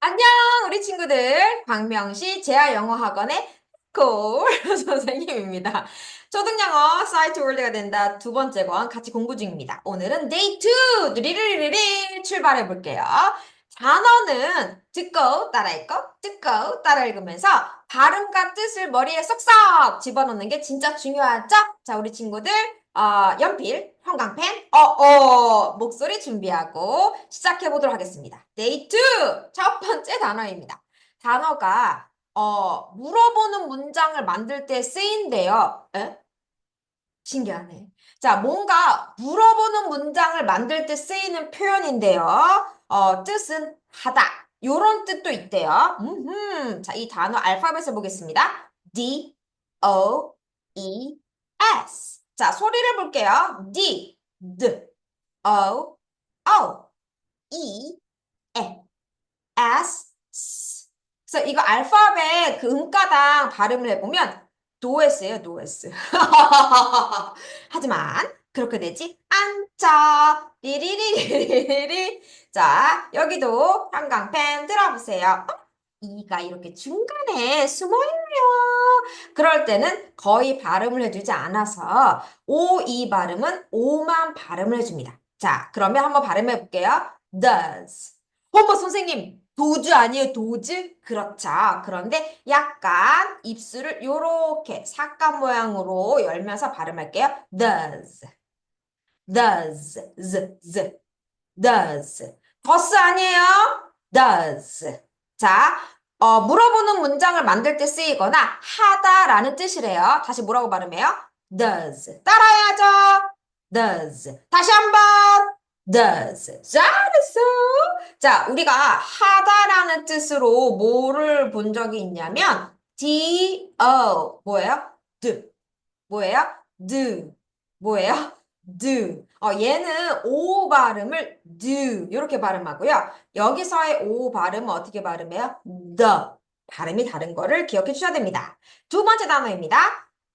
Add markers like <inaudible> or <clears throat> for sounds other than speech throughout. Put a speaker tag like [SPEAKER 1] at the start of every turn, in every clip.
[SPEAKER 1] 안녕, 우리 친구들. 광명시 재활영어학원의 콜 <laughs> 선생님입니다. 초등영어 사이트 월드가 된다 두 번째 권 같이 공부 중입니다. 오늘은 데이 2! 리리리리 출발해 볼게요. 단어는 듣고 따라 읽고 듣고 따라 읽으면서 발음과 뜻을 머리에 쏙쏙 집어넣는 게 진짜 중요하죠? 자, 우리 친구들 어, 연필, 형광펜, 어, 어, 목소리 준비하고 시작해 보도록 하겠습니다. 데이 2! 첫 번째 단어입니다. 단어가, 어, 물어보는 문장을 만들 때 쓰인대요. 에? 신기하네. 자, 뭔가 물어보는 문장을 만들 때 쓰이는 표현인데요. 어, 뜻은 하다. 요런 뜻도 있대요. 음흠. 자, 이 단어 알파벳을 보겠습니다. D, O, E, S. 자, 소리를 볼게요. D, D, O, O, E, E, S, S. 그래서 이거 알파벳 그 음가당 발음을 해보면 노에스예요, 노에스. <laughs> 하지만 그렇게 되지 않죠. 리리리리리리. 자, 여기도 형광펜 들어보세요. 어? 이가 이렇게 중간에 숨어 있네요. 그럴 때는 거의 발음을 해주지 않아서 오, 이 발음은 오만 발음을 해줍니다. 자, 그러면 한번 발음해 볼게요. does. 어머, 선생님, 도주 아니에요, 도즈? 그렇죠. 그런데 약간 입술을 요렇게 사각 모양으로 열면서 발음할게요. does. does. z, z. does. 더스 아니에요? does. 자, 어, 물어보는 문장을 만들 때 쓰이거나 하다라는 뜻이래요. 다시 뭐라고 발음해요? does. 따라해야죠. does. 다시 한번. does. 잘했어. 자, 우리가 하다라는 뜻으로 뭐를 본 적이 있냐면 do 뭐예요? do 뭐예요? do 뭐예요? do 어, 얘는 오 발음을 do 이렇게 발음하고요. 여기서의 오 발음은 어떻게 발음해요? the 발음이 다른 거를 기억해 주셔야 됩니다. 두 번째 단어입니다.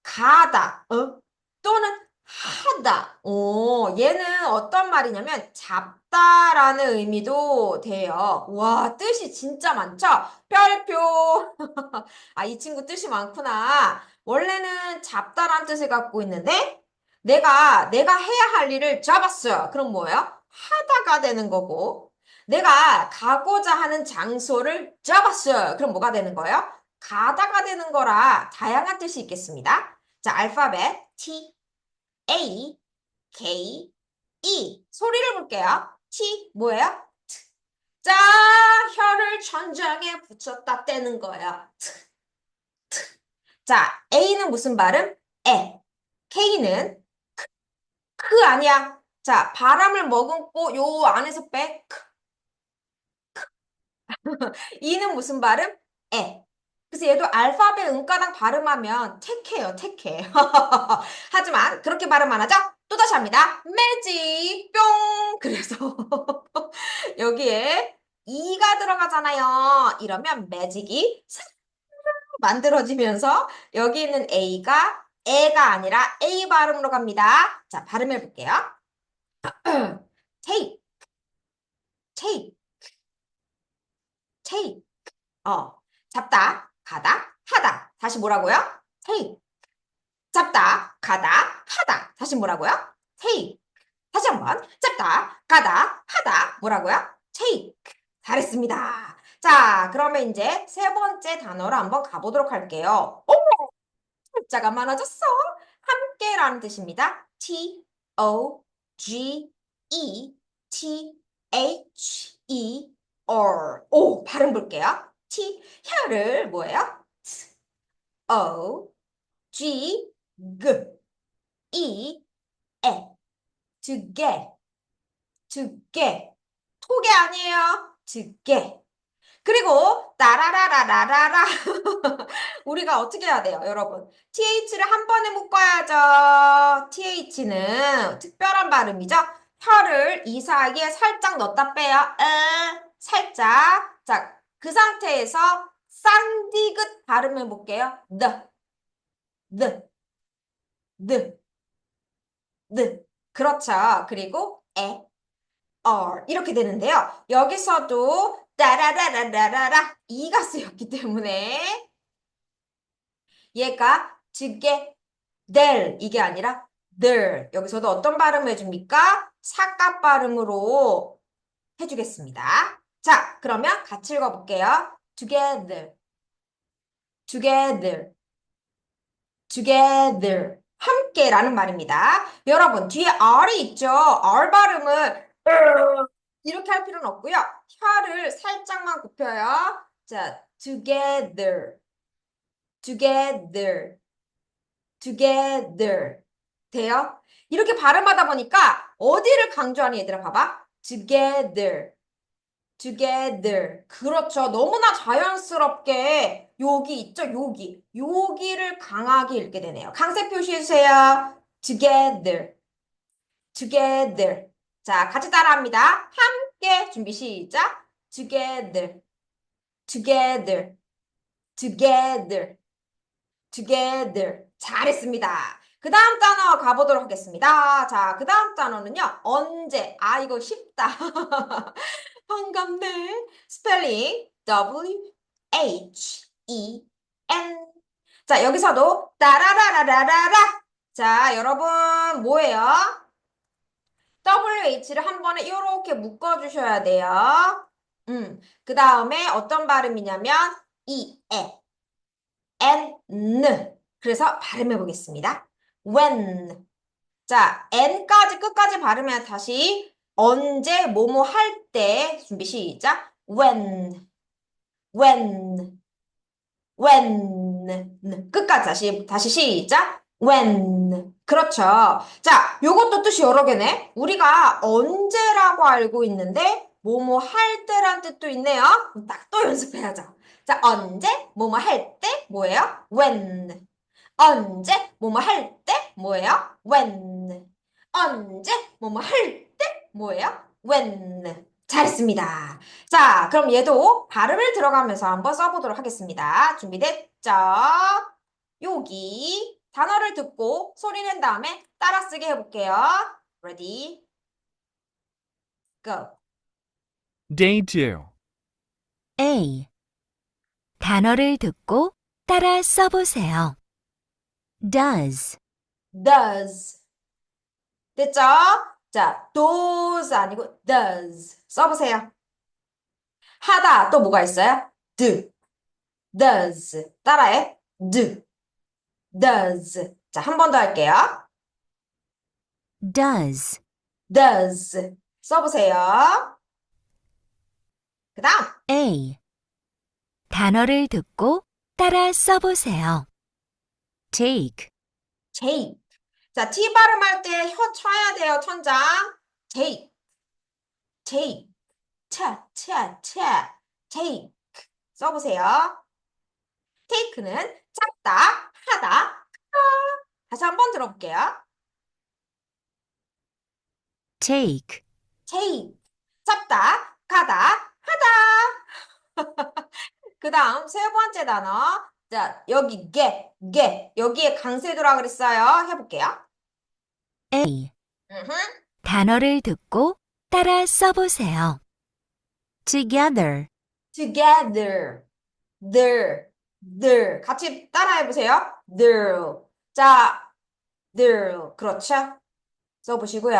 [SPEAKER 1] 가다 어? 또는 하다. 오, 얘는 어떤 말이냐면 잡다라는 의미도 돼요. 와, 뜻이 진짜 많죠? 별표. <laughs> 아, 이 친구 뜻이 많구나. 원래는 잡다라는 뜻을 갖고 있는데 내가 내가 해야 할 일을 잡았어요. 그럼 뭐예요? 하다가 되는 거고 내가 가고자 하는 장소를 잡았어요. 그럼 뭐가 되는 거예요? 가다가 되는 거라 다양한 뜻이 있겠습니다. 자, 알파벳 T A, K, E. 소리를 볼게요. T, 뭐예요? T. 자, 혀를 천장에 붙였다 떼는 거예요. T, T. 자, A는 무슨 발음? 에. K는 크, 크 아니야. 자, 바람을 머금고 요 안에서 빼. 크, 크. <laughs> E는 무슨 발음? 에. 그래서 얘도 알파벳 음가당 발음하면 택해요, 택해. <laughs> 하지만 그렇게 발음 안 하죠? 또다시 합니다. 매직, 뿅! 그래서 <laughs> 여기에 이가 들어가잖아요. 이러면 매직이 만들어지면서 여기 있는 A가 애가 아니라 A 발음으로 갑니다. 자, 발음해 볼게요. <clears throat> take, take, take. 어, 잡다, 가다, 하다. 다시 뭐라고요? take. 잡다, 가다, 하다. 다시 뭐라고요? take. 다시 한번. 잡다, 가다, 하다. 뭐라고요? take. 잘했습니다. 자, 그러면 이제 세 번째 단어로 한번 가보도록 할게요. 어 머! 글자가 많아졌어. 함께라는 뜻입니다. T, O, G, E, T, H, E, R. 오, 발음 볼게요. T, 혀를 뭐예요? T, O, G, G, E, E. to get, to get. 토개 아니에요. to get. 그리고 따라라라라라라 <laughs> 우리가 어떻게 해야 돼요, 여러분? TH를 한 번에 묶어야죠. TH는 특별한 발음이죠. 혀를 이 사이에 살짝 넣었다 빼요. 에, 살짝. 자, 그 상태에서 쌍디귿 발음해 볼게요. the, the, the, the. 그렇죠. 그리고 에, or 이렇게 되는데요. 여기서도 따라라라라라라 이가 쓰였기 때문에 얘가 together 이게 아니라 there 여기서도 어떤 발음을 해줍니까? 사각 발음으로 해주겠습니다. 자, 그러면 같이 읽어볼게요. together, together, together. 함께라는 말입니다. 여러분, 뒤에 R이 있죠? R 발음을 이렇게 할 필요는 없고요. 혀를 살짝만 굽혀요. 자, together, together, together. 돼요? 이렇게 발음하다 보니까 어디를 강조하는 얘들아 봐봐. together, together. 그렇죠. 너무나 자연스럽게 여기 있죠? 여기. 여기를 강하게 읽게 되네요. 강세 표시해주세요. together, together. 자, 같이 따라합니다. 함께 준비 시작. together, together, together, together. 잘했습니다. 그 다음 단어 가보도록 하겠습니다. 자, 그 다음 단어는요. 언제. 아, 이거 쉽다. <laughs> 반갑네. 스펠링 W H E N. 자, 여기서도 따라라라라라라. 자, 여러분 뭐예요? WH를 한 번에 이렇게 묶어주셔야 돼요. 음, 그 다음에 어떤 발음이냐면 이, 에, N, 느. 그래서 발음해 보겠습니다. when. 자, n까지 끝까지 발음해 다시 언제 뭐뭐 할 때 준비 시작. when. when. when. 끝까지 다시 다시 시작. when. 그렇죠. 자, 요것도 뜻이 여러 개네. 우리가 언제라고 알고 있는데 뭐뭐 할 때란 뜻도 있네요. 딱 또 연습해야죠. 자, 언제 뭐뭐 할 때 뭐예요? when. 언제 뭐뭐 할 때 뭐예요? when. 언제 뭐뭐 할 때 뭐예요? when. 잘했습니다. 자, 그럼 얘도 발음을 들어가면서 한번 써보도록 하겠습니다. 준비됐죠? 여기 단어를 듣고 소리 낸 다음에 따라 쓰게 해볼게요. Ready? Go.
[SPEAKER 2] Day 2.
[SPEAKER 3] A. 단어를 듣고 따라 써보세요. does,
[SPEAKER 1] does. 됐죠? 자, does 아니고 does. 써보세요. 하다 또 뭐가 있어요? do. does. 따라해. do. Does. 자, 한 번 더 할게요.
[SPEAKER 3] does,
[SPEAKER 1] does. 써보세요. 그 다음.
[SPEAKER 3] A. 단어를 듣고 따라 써보세요. take,
[SPEAKER 1] take. 자, T 발음할 때 혀 쳐야 돼요, 천장. take. take. 차, 차, 차. take. 써보세요. Take는 잡다, 하다, 하다. 다시 한번 들어볼게요.
[SPEAKER 3] take,
[SPEAKER 1] take. 잡다, 가다, 하다. <laughs> 그 다음 세 번째 단어. 자, 여기 get, get. 여기에 강세 들어가 그랬어요. 해볼게요.
[SPEAKER 3] A.
[SPEAKER 1] 음흠.
[SPEAKER 3] 단어를 듣고 따라 써보세요. together,
[SPEAKER 1] together, there, there. 같이 따라해 보세요. there. 자, there. 그렇죠? 써 보시고요.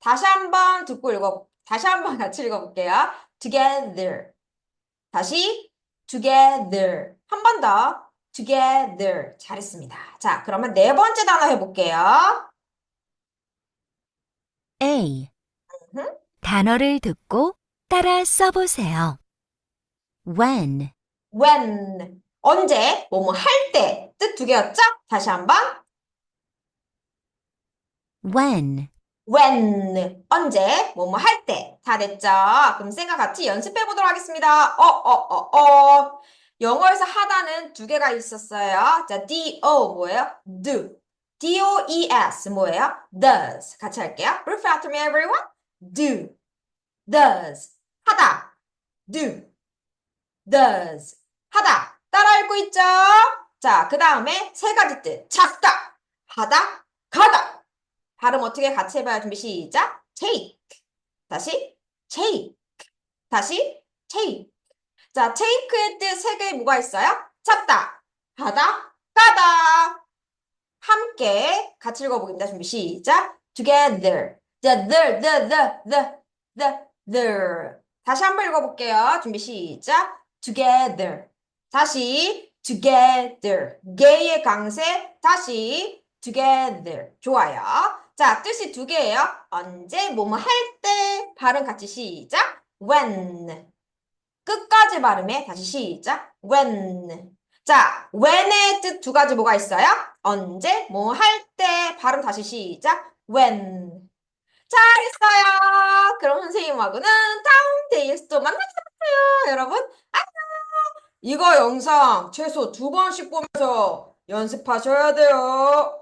[SPEAKER 1] 다시 한번 듣고 읽어, 다시 한번 <laughs> 같이 읽어 볼게요. together. 다시 together. 한 번 더. together. 잘했습니다. 자, 그러면 네 번째 단어 해 볼게요.
[SPEAKER 3] A.
[SPEAKER 1] 음흠.
[SPEAKER 3] 단어를 듣고 따라 써보세요. when,
[SPEAKER 1] when. 언제, 뭐뭐 할 때. 뜻 두 개였죠? 다시 한번.
[SPEAKER 3] when,
[SPEAKER 1] when 언제 뭐뭐 할 때 다 됐죠? 그럼 쌤과 같이 연습해 보도록 하겠습니다. 어, 어, 어, 어. 영어에서 하다는 두 개가 있었어요. 자, do 뭐예요? do. D-O-E-S 뭐예요? does. 같이 할게요. Repeat after me, everyone. do, does. 하다. do, does. 하다. 따라 읽고 있죠? 자, 그 다음에 세 가지 뜻. 작다, 하다, 가다. 발음 어떻게 같이 해봐요? 준비 시작. take. 다시 take. 다시 take. 자, take의 뜻 세 개 뭐가 있어요? 잡다, 하다, 가다. 함께 같이 읽어보겠습니다. 준비 시작. Together. The, the, the, the, the, the, the. 다시 한번 읽어볼게요. 준비 시작. Together. 다시 together. 개의 강세. 다시 together. 좋아요. 자, 뜻이 두 개예요. 언제, 뭐뭐 할 때. 발음 같이 시작. When. 끝까지 발음해. 다시 시작. When. 자, when의 뜻 두 가지 뭐가 있어요? 언제, 뭐 할 때. 발음 다시 시작. When. 잘했어요. 그럼 선생님하고는 다음 데이에서 또 만나요, 여러분. 안녕. 이거 영상 최소 두 번씩 보면서 연습하셔야 돼요.